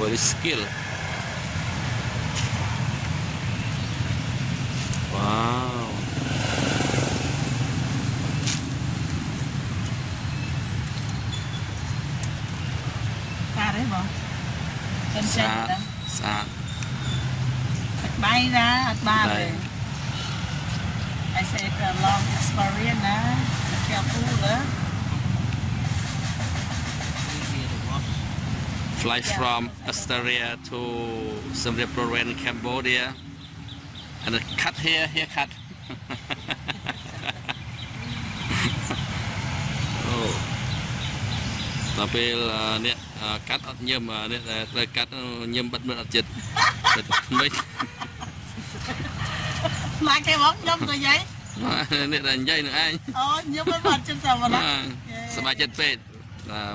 about skill. Wow. Pare mo. Sa, sa. At may na. I said, uh, long experience na, careful, ah. fly Yeah. from Australia to Siem Reap province Cambodia and then cut here here cut អូដល់ពេលអឺអ្នកអឺកាត់អត់ញឹមអឺអ្នកដែលត្រូវកាត់ញឹមបិទមើលអត់ចិត្តតែថ្មី ខ្លាចគេបងខ្ញុំទៅយាយ អ្នកដែលនិយាយនឹងឯង អូខ្ញុំមិនបានចិត្តsama ណា បាទសប្បាយចិត្តពេក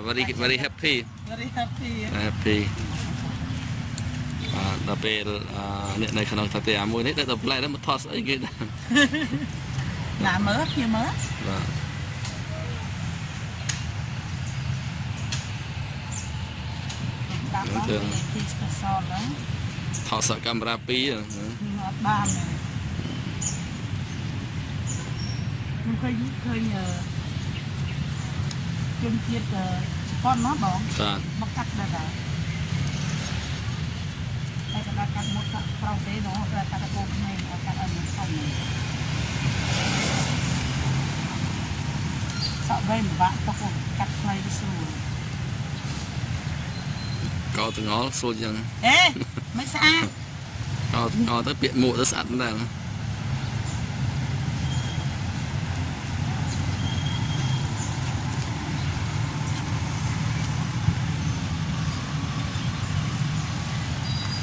បាទ very very happy very happy happy បាទដល់ពេលអឺអ្នកនៅក្នុងតាទីអាមួយនេះទៅប្លែកទៅមកថតស្អីគេដែរណាមើលខ្ញុំមើលបាទដាក់មកទីស្កសលណាថតសកកាមេរ៉ា2ហ្នឹងខ្ញុំអត់បានទេខ្ញុំឃើញឃើញអឺជនជាតិអឺជ ប៉ុនមកបង បាទ មកកាត់ដែរដែរតែកណ្ដាលកាត់មកកាត់ប្រោសទេនោះតែកាត់ទៅខ្លួនឯងកាត់ឲ្យมันxongនេះសក់វែងពិបាកទៅកាត់ខ្លីទៅស្រួល កោទាំងអល់ស្រួលចឹង អេមិនស្អាត កោទាំងអល់ទៅពាក្យមួកទៅស្អាតដែរ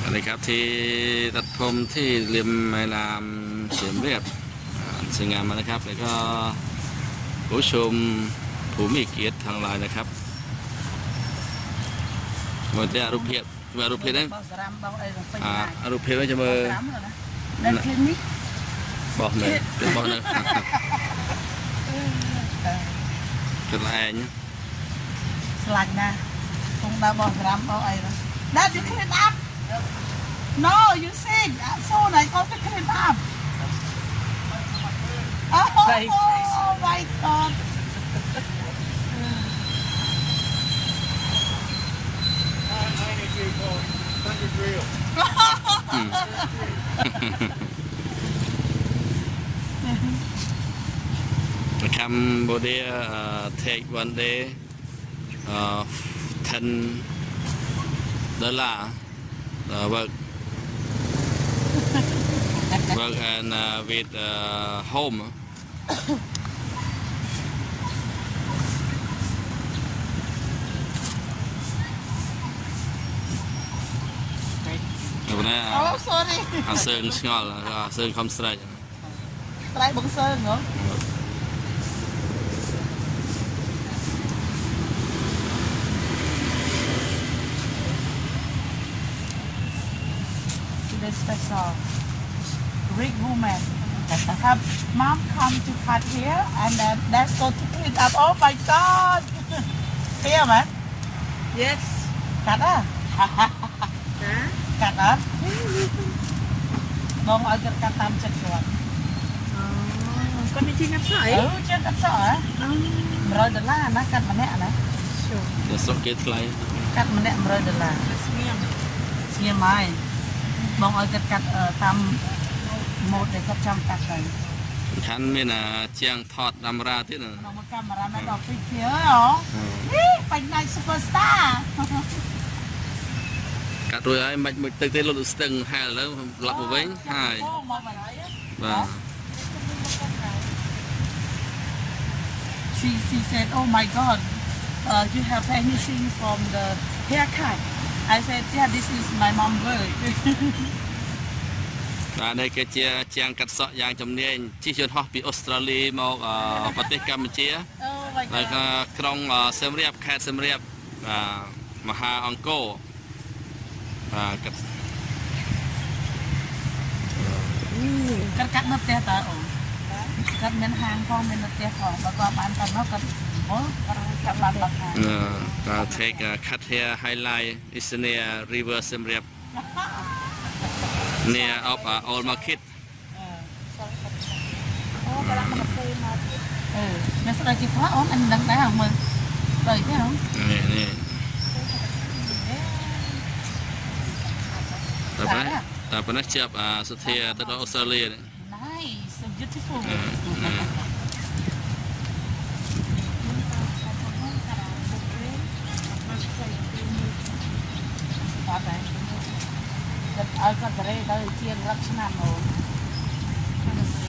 สวัสดีครับที่ตัดผมที่ริมไมลามเสียมเรียบสวยงามมานะครับ แล้วก็ผู้ชมผู้มีเกียรติทางไลน์นะครับมันจะรูปเพียบมารูปเพียบนั้นอารูปเพียบว่าจะมือบอกเลยเป็นบอกเลยเป็นไรเนี่ยสลัดนะตรงได้บอกรำเอาไอ้นะได้จะขึ้นตาพ No you sing soon I got to clean up? Oh, Right. oh my god. Cambodia uh, take one day uh, 10 dollar uh, work work and uh, with uh, home ano Oh, sorry. Ang sơn ngọt, sơn không straight. Try bằng sơn? Special Rick woman have mom come to cut here and then let's go to clean up oh my god here man Yes កាត់អ่ะណាកាត់អត់បងឲ្យគាត់កាត់តាមចិត្តគាត់អូគាត់មានជាងាត់សក់អីអឺជាកាត់សក់ហ៎អូ100ដុល្លារណាកាត់ម្នាក់ណាជុំទៅស្រុកគេថ្លៃកាត់ម្នាក់100ដុល្លារស្ងៀមស្ងៀមហើយ បងឲ្យគាត់កាត់អឺតាមម៉ូតដែលគាត់ចង់កាត់ទៅសំខាន់មានអាជាងថតកាមេរ៉ាទៀតណាក្នុងកាមេរ៉ាណាដល់ពីជាអូនេះបាញ់ណៃ superstar កាត់រួចហើយមិនមិនទឹកទេលុតស្ទឹងហែលទៅឡប់មកវិញហើយអូមកមកហើយបាទ she she said oh my god uh, you have anything from the haircut I said yeah this is my mom work បាទនេះគឺជាជាងកាត់សក់យ៉ាងជំនាញជិះយន្តហោះពីអូស្ត្រាលីមកអឺប្រទេសកម្ពុជា oh my ហើយក៏ god ក្រុងអឺសៀមរាបខេត្តសៀមរាបបាទមហាអង្គរបាទកាត់គាត់កាត់នៅផ្ទះតើអូតា គាត់មានហាងផងមានផ្ទះផងបើគាត់បានទៅមកគាត់ចាប់បានបាត់ហើយ I'll take a cut here highlight is near river Siem Reap near of uh, old market អូកន្លងមកពេលមកអឺអ្នកស្ដីជីផោអូនអញដឹងដែរមើលដូចទេហ្នឹងនេះនេះតើបានតើបានជាប់អាសធាទៅដល់អូស្ត្រាលីនេះ อออสเตรเลียเนี่ย nice so beautiful อืมอืม បាទដែរគាត់ឲ្យគាត់បរិយទៅជាងលក្ខណៈអូន